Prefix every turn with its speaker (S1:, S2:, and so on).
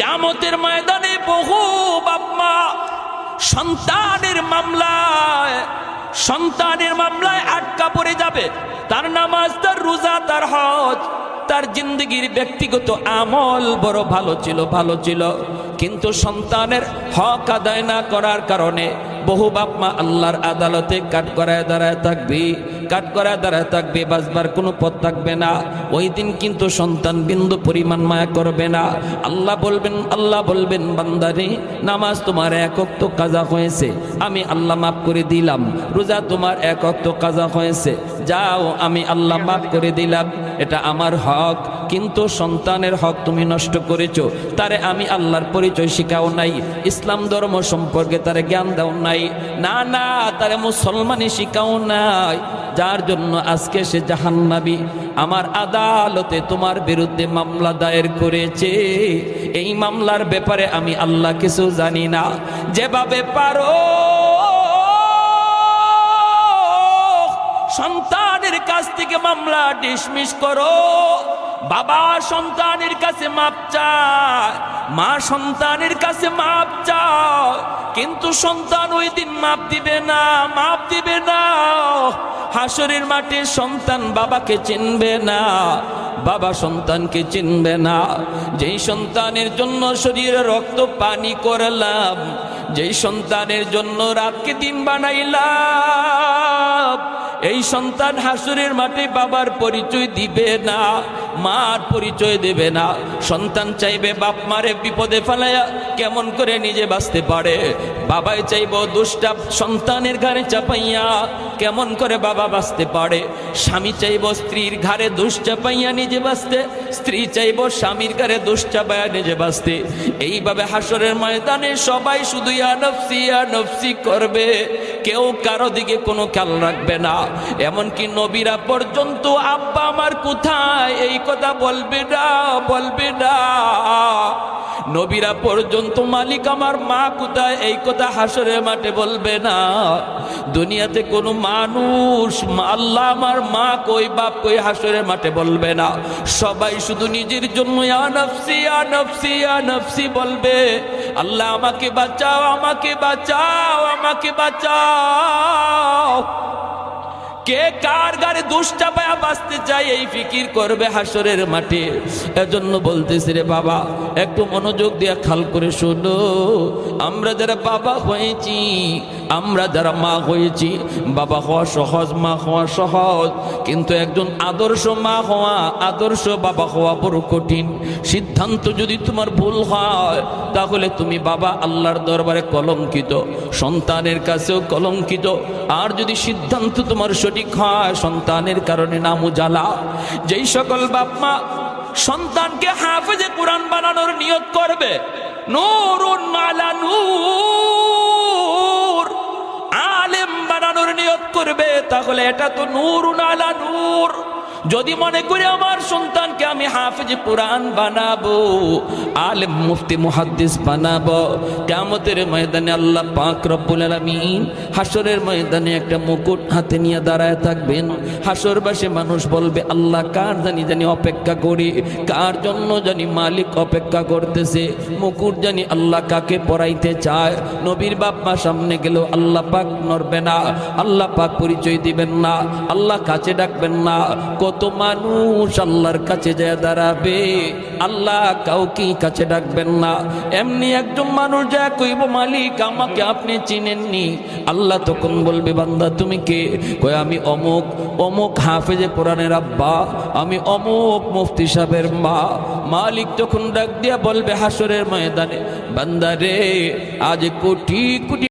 S1: কামতের ময়দানে বহু বাপমা সন্তানের মামলায় সন্তানের মামলায় আটকা পড়ে যাবে। তার নামাজ, তার রোজা, তার হজ, তার জিন্দগির ব্যক্তিগত আমল বড় ভালো ছিল ভালো ছিল। কিন্তু সন্তানের হক আদায় না করার কারণে বহু বাপমা আল্লাহর আদালতে কাট করায় দাঁড়ায় থাকবি। কাট করায় দাঁড়ায় থাকবে, বাঁচবার কোনো পথ থাকবে না। ওই দিন কিন্তু সন্তান বিন্দু পরিমাণ মায়া করবে না। আল্লাহ বলবেন আল্লাহ বলবেন, বান্দারে, নামাজ তোমার একক তো কাজা হয়েছে, আমি আল্লাহ মাফ করে দিলাম। রোজা তোমার একক তো কাজা হয়েছে, যাও, আমি আল্লাহ মাফ করে দিলাম, এটা আমার হক। কিন্তু সন্তানের হক তুমি নষ্ট করেছ, তারে আমি আল্লাহর পরিচয় শিখাও নাই, ইসলাম ধর্ম সম্পর্কে তারে জ্ঞান দাও নাই। না না, তারে মুসলমানই শিখাও নাই। যার জন্য আজকে সে জাহান্নাবি আমার আদালতে তোমার বিরুদ্ধে মামলা দায়ের করেছে। এই মামলার ব্যাপারে আমি আল্লাহ কিছু জানি না। যেভাবে পারো, সন্তানের কাছ থেকে মামলা ডিসমিস করো। বাবা সন্তানের কাছে মাপ চায়, মা সন্তানের কাছে মাপ চাও কিন্তু সন্তান ওই দিন মাপ দিবে না, মাপ দিবে না। হাসরের মাঠে সন্তান বাবাকে চিনবে না, বাবা সন্তানকে চিনবে না। যেই সন্তানের জন্য শরীরে রক্ত, পানি করলাম, যেই সন্তানের জন্য রাতকে দিন বানাইলাম, এই সন্তান হাসুরের মাঠে বাবার পরিচয় দিবে না। মার পরিচয় দেবে না। সন্তান চাইবে বাপ মারে বিপদে ফেলাইয়া কেমন করে নিজে বাঁচতে পারে? বাবাই চাইব দুষ্টা সন্তানের ঘরে চাপাইয়া কেমন করে বাবা বাঁচতে পারে? স্বামী চাইব স্ত্রীর ঘরে দুষ চাপাইয়া নিজে বাঁচতে, স্ত্রী চাইব স্বামীর ঘরে দুষ চাপাইয়া নিজে বাঁচতে। এইভাবে হাসরের ময়দানে সবাই শুধু নফসি নফসি করবে। কেউ কারও দিকে কোনো খেয়াল রাখবে না। এমনকি নবীরা পর্যন্ত, আব্বা আমার কোথায়? এই কথা বলবে না বলবে না। নবীরা পর্যন্ত মালিক আমার মা কোথায়? এই কথা হাসরের মাঠে বলবে না। দুনিয়াতে কোনো মানুষ আল্লাহ আমার মা কই, বাপ কই হাসরের মাঠে বলবে না। সবাই শুধু নিজের জন্য আনফসি আনফসি আনফসি বলবে। আল্লাহ আমাকে বাঁচাও আমাকে বাঁচাও আমাকে বাঁচাও। কে কার গারে দুষ্টা পায়া বাঁচতে চাই এই ফিকির করবে হাসরের মাঠে? এজন্য বলতেছি রে বাবা, একটু মনোযোগ দিয়ে খাল করে শোনো। আমরা যারা বাবা হয়েছি, আমরা যারা মা হয়েছি, বাবা হওয়া সহজ, মা হওয়া সহজ। কিন্তু একজন আদর্শ মা হওয়া, আদর্শ বাবা হওয়া বড় কঠিন। সিদ্ধান্ত যদি তোমার ভুল হয়, তাহলে তুমি বাবা আল্লাহর দরবারে কলঙ্কিত, সন্তানের কাছেও কলঙ্কিত। আর যদি সিদ্ধান্ত তোমার সঠিক হয় সন্তানের কারণে নাম উজালা। যেই সকল বাপ মা সন্তানকে হাফেজে কোরআন বানানোর নিয়ত করবে, নূরুন মালা নূর। আলেম বানানোর নিয়ত করবে, তাহলে এটা তো নূরুন আলা নূর। যদি মনে করি আমার সন্তানকে আমি হাফিজ কোরআন বানাবো, আলেম মুফতি মুহাদ্দিস বানাবো কেমতের ময়দানে আল্লাহ পাক রব্বুল আলামিন হাসরের ময়দানে একটা মুকুট হাতে নিয়ে দাঁড়ায় থাকবেন। হাসরবাসী মানুষ বলবে, আল্লাহ কার জানি জানি অপেক্ষা করি, কার জন্য জানি মালিক অপেক্ষা করতেছে। মুকুট জানি আল্লাহ কাকে পড়াইতে চায়। নবীর বাপ্পা সামনে গেলেও আল্লাহ পাক নড়বে না, আল্লাহ পাক পরিচয় দিবেন না, আল্লাহ কাছে ডাকবেন না। কত মানুষ আল্লাহর কাছে যায় দাঁড়াবে, আল্লাহ কাউকে কাছে ডাকবেন না। এমনি একজন মানুষ যা কইব মালিক, আমাকে আপনি চিনেননি? আল্লাহ তখন বলবে, বান্দা, তুমি কে? কই, আমি অমুক অমুক হাফেজে কোরআনের আব্বা, আমি অমুক মুফতি সাহেবের মা। মালিক তখন ডাক দিয়া বলবে হাসরের ময়দানে, বান্দা রে, আজ কোটি কোটি